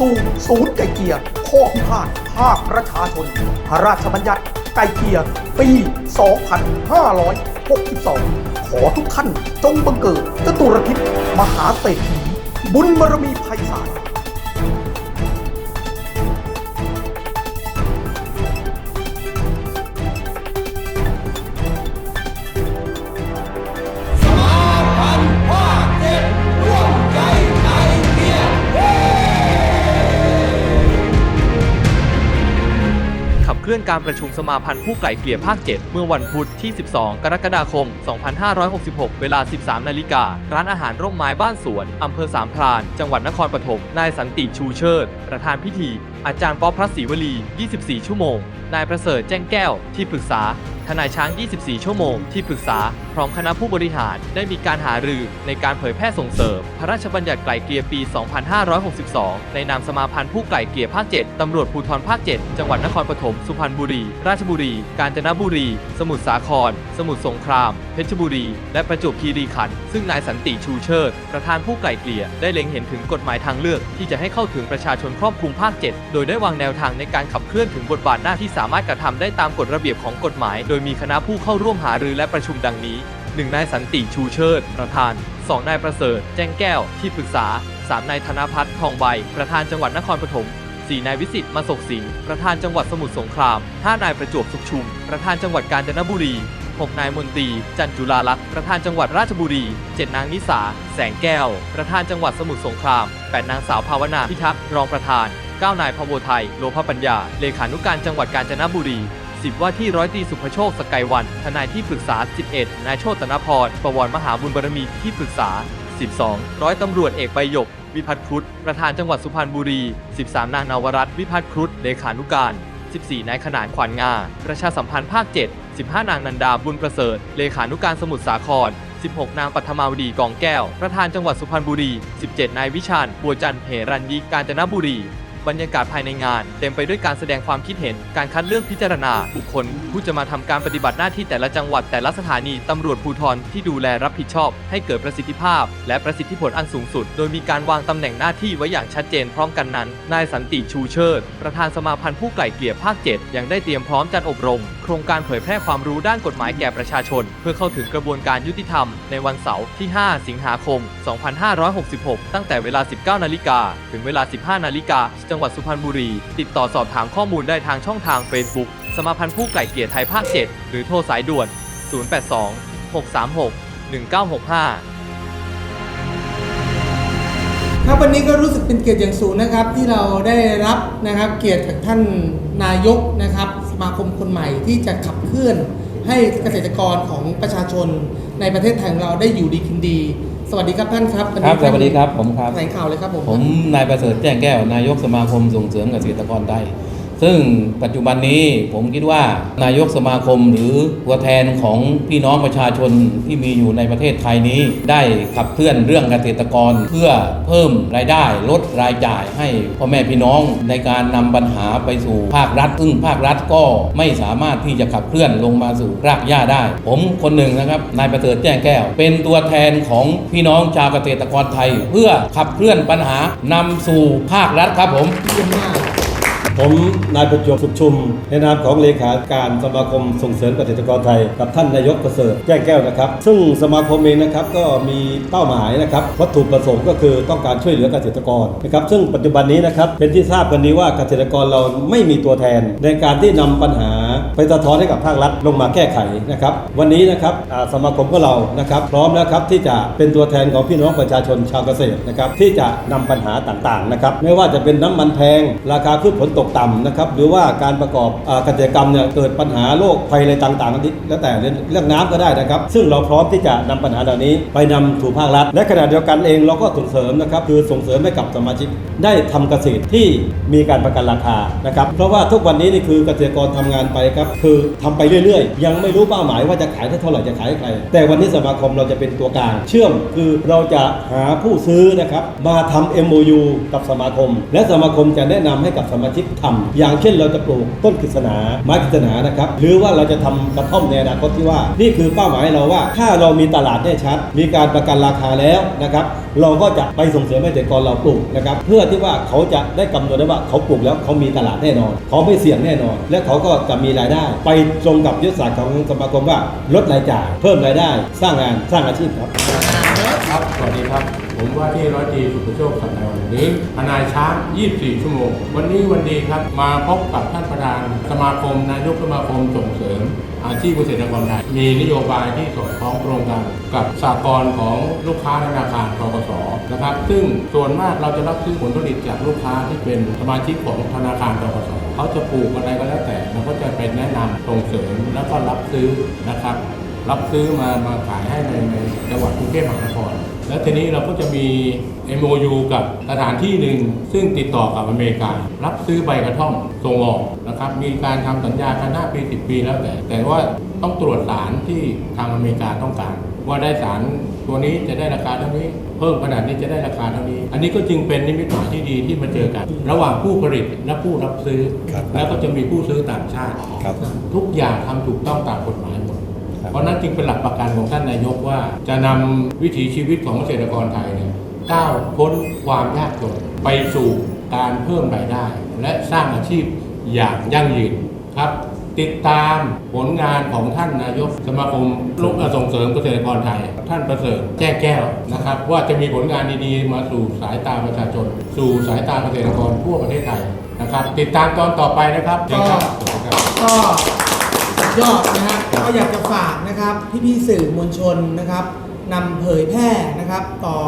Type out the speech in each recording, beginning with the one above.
สู่ศูนย์ไก่เกียร์ข้อพิพาทภาคประชาชน พระราชบัญญัติไก่เกียร์ปี 2562 ขอทุกท่านจงบังเกิดจตุรทิศมหาเศรษฐีบุญบารมีไพศาล ลื่อนการประชุมสมาพันธ์ผู้ไกล่เกลี่ยภาค 7 เมื่อวันพุธที่ 12 กรกฎาคม 2566 เวลา 13 นาฬิกา ร้านอาหารร่มไม้บ้านสวน อำเภอสามพราน จังหวัดนครปฐม นายสันติชูเชิด ประธานพิธี อาจารย์ป๊อปพระศรีวลี 24 ชั่วโมง นายประเสริฐแจ้งแก้ว ที่ปรึกษา ทนายช้าง 24 ชั่วโมง ที่ปรึกษาพร้อมคณะผู้บริหารได้มีการหารือในการเผยแพร่ส่งเสริม พระราชบัญญัติไกล่เกลี่ยปี 2562 ในนามสมาพันธ์ผู้ไกล่เกลี่ยภาค 7 ตำรวจภูธรภาค 7 จังหวัดนครปฐม สุพรรณบุรี ราชบุรี กาญจนบุรี สมุทรสาคร สมุทรสงคราม เพชรบุรี และประจวบคีรีขันธ์ ซึ่งนายสันติชูเชิด ประธานผู้ไกล่เกลี่ยได้เล็งเห็นถึงกฎหมายทางเลือก ที่จะให้เข้าถึงประชาชนครอบคลุมภาค 7 โดยได้วางแนวทางในการขับเคลื่อนถึงบทบาทหน้าที่สามารถกระทำได้ตามกฎระเบียบของกฎหมาย โดยมีคณะผู้เข้าร่วมหารือและประชุมดังนี้ 1. นายสันติชูเชิด ประธาน 2. นายประเสริฐ แจ้งแก้ว ที่ปรึกษา 3. นายธนพัฒน์ทองใบ ประธานจังหวัดนครปฐม 4. นายวิสิทธิ์มาศกศิลป์ประธานจังหวัดสมุทรสงคราม 5. นายประจวบสุขชุม ประธานจังหวัดกาญจนบุรี 6. นายมนตรี จันจุลาลักษณ์ประธานจังหวัดราชบุรี 7. นางนิสา แสงแก้ว ประธานจังหวัดสมุทรสงคราม 8. นางสาวภาวนาพิทักษ์รองประธาน 9. นายพโวไทย โลภปัญญา เลขานุการจังหวัดกาญจนบุรี 10 ว่าที่ร้อยตรีสุภโชคสกายวัน ทนายที่ปรึกษา 11 นายโชตนพร ประวรมหาบุญบารมีที่ปรึกษา 12 ร้อยตำรวจเอกใบหยก วิพัฒน์ครุฑประธานจังหวัดสุพรรณบุรี 13 นางนาวรัตน์วิพัฒน์ครุฑเลขานุการ 14 นายขนานขวัญงา ประชาสัมพันธ์ภาค 7 15 นางนันดาบุญประเสริฐ เลขานุการสมุทรสาคร 16 นางปัทมาวดีกองแก้ว ประธานจังหวัดสุพรรณบุรี 17 นายวิชาญบัวจันทร์เหรัญยิกาญจนบุรี บรรยากาศภายในงาน เต็มไปด้วยการแสดงความคิดเห็น การคัดเลือกพิจารณา บุคคล ผู้จะมาทำการปฏิบัติหน้าที่แต่ละจังหวัดแต่ละสถานีตำรวจภูธรที่ดูแลรับผิดชอบ ให้เกิดประสิทธิภาพ และประสิทธิผลอันสูงสุด โดยมีการวางตำแหน่งหน้าที่ไว้อย่างชัดเจนพร้อมกันนั้น นายสันติชูเชิด ประธานสมาพันธ์ผู้ไกล่เกลี่ยภาค 7 ยังได้เตรียมพร้อมจัดอบรม โครงการเผยแพร่ความรู้ด้านกฎหมายแก่ประชาชน เพื่อเข้าถึงกระบวนการยุติธรรมในวันเสาร์ที่ 5 สิงหาคม 2566 ตั้งแต่เวลา 19 นาฬิกาถึงเวลา 15 นาฬิกาจังหวัดสุพรรณบุรี ติดต่อสอบถามข้อมูลได้ทางช่องทาง Facebook สมาพันธ์ผู้ไกล่เกลี่ยไทยภาค 7 หรือโทรสายด่วน 082 636 1965ครับวันนี้ก็รู้สึกเป็นเกียรติอย่างสูงนะครับ ที่เราได้รับนะครับเกียรติจากท่านนายกนะครับ สมาคมคนใหม่ที่จะขับเคลื่อนให้เกษตรกรของประชาชน ในประเทศไทยของเราได้อยู่ดีกินดี สวัสดีครับท่านครับครับสวัสดีครับผมครับแถลงข่าวเลยครับผมผมนายประเสริฐแจ้งแก้วนายกสมาคมส่งเสริมเกษตรกรไทย ซึ่งปัจจุบันนี้ผมคิดว่านายกสมาคมหรือตัวแทนของพี่น้องประชาชนที่มีอยู่ในประเทศไทยนี้ ได้ขับเคลื่อนเรื่องเกษตรกรเพื่อเพิ่มรายได้ลดรายจ่ายให้พ่อแม่พี่น้องในการนำปัญหาไปสู่ภาครัฐ ซึ่งภาครัฐก็ไม่สามารถที่จะขับเคลื่อนลงมาสู่รากหญ้าได้ ผมคนหนึ่งนะครับนายประเสริฐแจ้งแก้ว เป็นตัวแทนของพี่น้องชาวเกษตรกรไทย เพื่อขับเคลื่อนปัญหานำสู่ภาครัฐครับผมเยี่ยมมาก ผมนายประจวบสุขชุม ในนามของเลขาการสมาคมส่งเสริมเกษตรกรไทย กับท่านนายกประเสริฐแจ้งแก้วนะครับ ซึ่งสมาคมเองนะครับก็มีเป้าหมายนะครับวัตถุประสงค์ก็คือต้องการช่วยเหลือเกษตรกรนะครับซึ่งปัจจุบันนี้นะครับเป็นที่ทราบกันดีว่าเกษตรกรเราไม่มีตัวแทนในการที่นำปัญหา ไปสะท้อนให้กับภาครัฐลงมาแก้ไขนะครับ วันนี้นะครับสมาคมของเรานะครับพร้อมแล้วครับที่จะเป็นตัวแทนของพี่น้องประชาชนชาวเกษตรนะครับที่จะนำปัญหาต่างๆนะครับไม่ว่าจะเป็นน้ำมันแพง ราคาพืชผลตกต่ำนะครับหรือว่าการประกอบเกษตรกรรมเนี่ยเกิดปัญหาโรคภัยอะไรต่างๆที่แล้วแต่เรื่องน้ำก็ได้นะครับ ซึ่งเราพร้อมที่จะนำปัญหาเหล่านี้ไปนำสู่ภาครัฐ และขณะเดียวกันเองเราก็ส่งเสริมนะครับคือส่งเสริมให้กับสมาชิกได้ทำเกษตรที่มีการประกันราคานะครับเพราะว่าทุกวันนี้นี่คือเกษตรกรทำงานไปครับคือทำไปเรื่อยๆ ยังไม่รู้เป้าหมายว่าจะขายได้เท่าไหร่จะขายให้ใคร แต่วันนี้สมาคมเราจะเป็นตัวกลางเชื่อมคือเราจะหาผู้ซื้อนะครับมาทำ MOU กับสมาคม และสมาคมจะแนะนำให้กับสมาชิกทำอย่างเช่นเราจะปลูกต้นกฤษณาไม้กฤษณานะครับหรือว่าเราจะทำกระท่อมในอนาคตที่ว่า นี่คือเป้าหมายเราว่า ถ้าเรามีตลาดแน่ชัด มีการประกันราคาแล้วนะครับเราก็จะไปส่งเสริมให้เกษตรกรเราปลูกนะครับเพื่อที่ว่าเขาจะได้กำหนดได้ว่าเขาปลูกแล้วเขามีตลาดแน่นอน เขาไม่เสี่ยงแน่นอน และเขาก็จะมีรายได้ ไปตรงกับยุทธศาสตร์ของสมาคมว่าลดรายจ่าย เพิ่มรายได้ สร้างงานสร้างอาชีพครับ ครับ ผมว่าที่ร้อยตีสุประโชคสัตย์นายหรือทนายช้าง 24 ชั่วโมง วันนี้วันดีครับ มาพบกับท่านประธานสมาคมนายกสมาคมส่งเสริม อาชีพเกษตรกรไทยมีนโยบายที่สอดคล้องตรงกันกับสากลของลูกค้าธนาคารทกสนะครับ ซึ่งส่วนมากเราจะรับซื้อผลผลิตจากลูกค้าที่เป็นสมาชิกของธนาคารทกสเขาจะปลูกอะไรก็แล้วแต่เราก็จะเป็นแนะนำส่งเสริมแล้วก็รับซื้อนะครับ รับซื้อมามาขายให้ในในจังหวัดกรุงเทพมหานคร แล้วทีนี้เราก็จะมี MOU กับสถานที่หนึ่ง ซึ่งติดต่อกับอเมริกา รับซื้อใบกระท่อมส่งออกนะครับ มีการทำสัญญากัน5ปี10 ปีแล้วแต่ แต่ว่าต้องตรวจสารที่ทางอเมริกาต้องการ ว่าได้สารตัวนี้จะได้ราคาเท่านี้ เพิ่มขนาดนี้จะได้ราคาเท่านี้ อันนี้ก็จึงเป็นนิมิตหมายที่ดีที่มาเจอกัน ระหว่างผู้ผลิตและผู้รับซื้อครับแล้วก็จะมีผู้ซื้อต่างชาติครับทุกอย่างทำถูกต้องตามกฎหมายหมด เพราะนั้นจึงเป็นหลักประกันของท่านนายกว่า จะนำวิถีชีวิตของเกษตรกรไทยเนี่ยก้าวพ้นความยากจนไปสู่การเพิ่มรายได้ และสร้างอาชีพอย่างยั่งยืนครับ ติดตามผลงานของท่านนายกสมาคมลูกส่งเสริมเกษตรกรไทย ท่านประเสริฐแจ้แก้วนะครับ ว่าจะมีผลงานดีๆ มาสู่สายตาประชาชน สู่สายตาเกษตรกรทั่วประเทศไทยนะครับ ติดตามตอนต่อไปนะครับเชิญครับสวัสดีครับก็สุดยอดนะฮะ ก็อยากจะฝากนะครับพี่ๆสื่อมวลชนนะครับนำเผยแพร่นะครับ ต่อ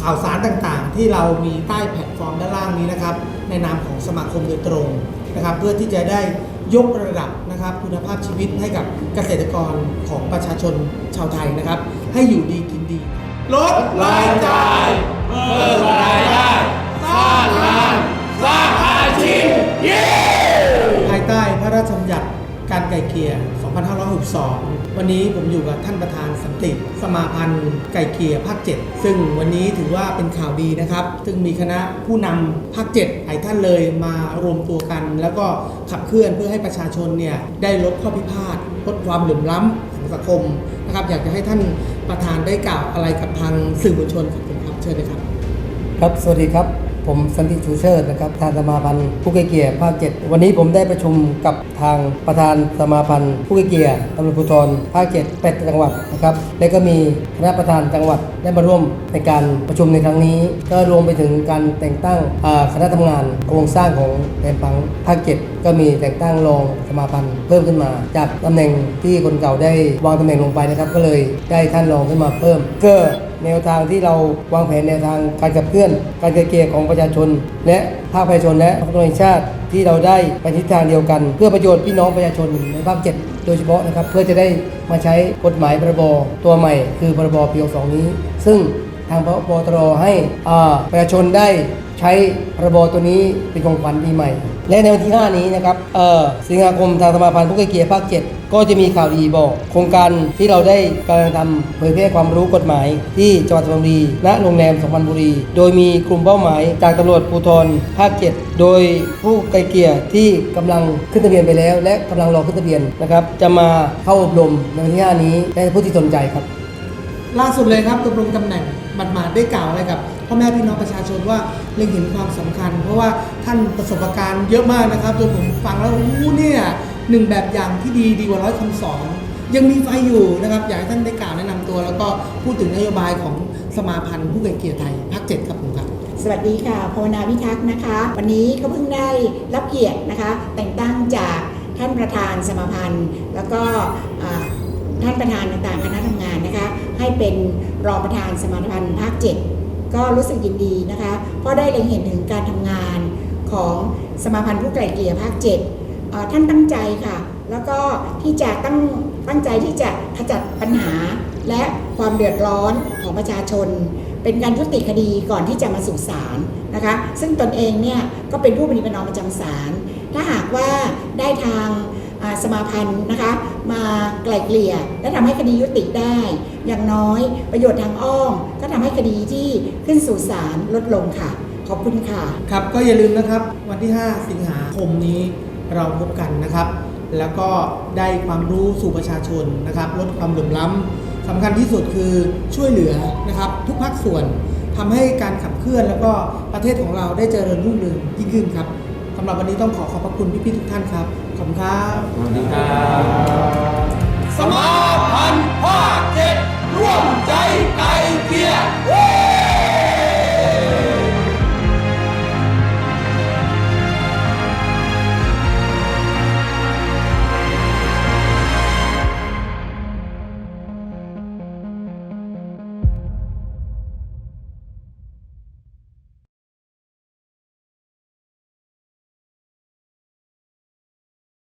ข่าวสารต่างๆ ที่เรามีใต้แพลตฟอร์มด้านล่างนี้นะครับ ในนามของสมาคมโดยตรงนะครับ เพื่อที่จะได้ยกระดับนะครับคุณภาพชีวิตให้กับเกษตรกรของประชาชนชาวไทยนะครับ ให้อยู่ดีกินดี ลดรายจ่ายเพิ่มรายได้สร้างงานสร้างอาชีพภายใต้พระราชบัญญัติการไก่เกลี่ย 2562 วันนี้ผมอยู่กับท่านประธานสันติ สมาพันธ์ไก่เกลี่ยภาค 7 ซึ่งวันนี้ถือว่าเป็นข่าวดีนะครับ ซึ่งมีคณะผู้นำภาค 7 หลายท่านเลยมารวมตัวกัน แล้วก็ขับเคลื่อนเพื่อให้ประชาชนเนี่ยได้ลดข้อพิพาทลดความเหลื่อมล้ำของสังคมนะครับอยากจะให้ท่านประธานได้กล่าวอะไรกับทางสื่อมวลชนครับเชิญเลยครับ ครับ สวัสดีครับ ผมสันติชูเชิดนะครับทางสมาพันธ์ผู้ไกลเกลี่ยภาค7วันนี้ผมได้ประชุมกับทางประธานสมาพันธ์ผู้เกี่ยตำรวจภูธรภาค7 8จังหวัดนะครับและก็มีคณะประธานจังหวัดได้มาร่วมในการประชุมในครั้งนี้ ก็รวมไปถึงการแต่งตั้งคณะทำงานโครงสร้างของแผนพังภาค7ก็มีแต่งตั้งรองสมาพันธ์เพิ่มขึ้นมา จากตำแหน่งที่คนเก่าได้วางตำแหน่งลงไปนะครับ ก็เลยได้ท่านรองขึ้นมาเพิ่มเพื่อแนวทางที่เราวางแผนแนวทางการกับเพื่อน การเกลี่ยของประชาชน และภาคประชาชนและพัฒนาชาติที่เราได้ไปทิศทางเดียวกัน เพื่อประโยชน์พี่น้องประชาชนในภาคเจ็ดโดยเฉพาะนะครับเพื่อจะได้มาใช้กฎหมายพรบตัวใหม่ คือพรบปี62นี้ ซึ่ง ทางพบตรให้ประชาชนได้ใช้พรบตัวนี้เป็นของขวัญปีใหม่ และในวันที่ 5 นี้นะครับสิงหาคมทางสมาพันธ์ผู้ไกลเกลี่ยภาค 7 ก็จะมีข่าวดีบอก โครงการที่เราได้กำลังทำเผยแพร่ความรู้กฎหมาย ที่จังหวัดสุพรรณบุรีณโรงแรมสุพรรณบุรี โดยมีกลุ่มเป้าหมายจากตำรวจภูธรภาค 7 โดยผู้ไกลเกลี่ยที่กำลังขึ้นทะเบียนไปแล้ว และกำลังรอขึ้นทะเบียนนะครับจะมาเข้าอบรมในวันที่ 5 นี้และผู้ที่สนใจครับ ล่าสุดเลยครับดำรงตำแหน่งบัดมาดได้กล่าวอะไรกับพ่อแม่พี่น้องประชาชนว่าเล็งเห็นความสำคัญ เพราะว่าท่านประสบการณ์เยอะมากนะครับจนผมฟังแล้วอู้เนี่ยหนึ่งแบบอย่างที่ดีดีกว่าร้อยคำสอนยังมีไฟอยู่นะครับอยากให้ท่านได้กล่าวแนะนำตัว แล้วก็พูดถึงนโยบายของสมาพันธ์ผู้ไก่เกลี่ยไทยภาคเจ็ดครับผมครับสวัสดีค่ะภาวนาพิทักษ์นะคะ วันนี้ก็เพิ่งได้รับเกียรตินะคะ แต่งตั้งจากท่านประธานสมาพันธ์ แล้วก็ ท่านประธานต่างๆคณะทำงานนะคะ ให้เป็นรองประธานสมาพันธ์ภาค7ก็รู้สึกยินดีนะคะ เพราะได้เล็งเห็นถึงการทำงานของสมาพันธ์ผู้ไกล่เกลี่ยภาค7อ่าท่านตั้งใจค่ะ แล้วก็ที่จะตั้งตั้งใจที่จะขจัดปัญหาและความเดือดร้อนของประชาชน เป็นการยุติคดีก่อนที่จะมาสู่ศาลนะคะ ซึ่งตนเองเนี่ยก็เป็นผู้ปฏิบัติประนอมประจำศาลถ้าหากว่าได้ทา สมาพันธ์นะคะ มาไกล่เกลี่ย และทำให้คดียุติได้ อย่างน้อยประโยชน์ทางอ้อม ก็ทำให้คดีที่ขึ้นสู่ศาลลดลงค่ะ ขอบคุณค่ะ ครับก็อย่าลืมนะครับวันที่ 5 สิงหาคมนี้เราพบกันนะครับ แล้วก็ได้ความรู้สู่ประชาชนนะครับ ลดความเหลื่อมล้ำสำคัญที่สุดคือช่วยเหลือนะครับ ทุกภาคส่วนทำให้การขับเคลื่อนแล้วก็ประเทศของเราได้เจริญรุ่งเรืองยิ่งขึ้นครับสำหรับวันนี้ต้องขอขอบพระคุณพี่ๆทุกท่านครับ ขอบคุณครับสวัสดีครับสมาพันธ์ภาคเจ็ดร่วมใจไก่เกียร์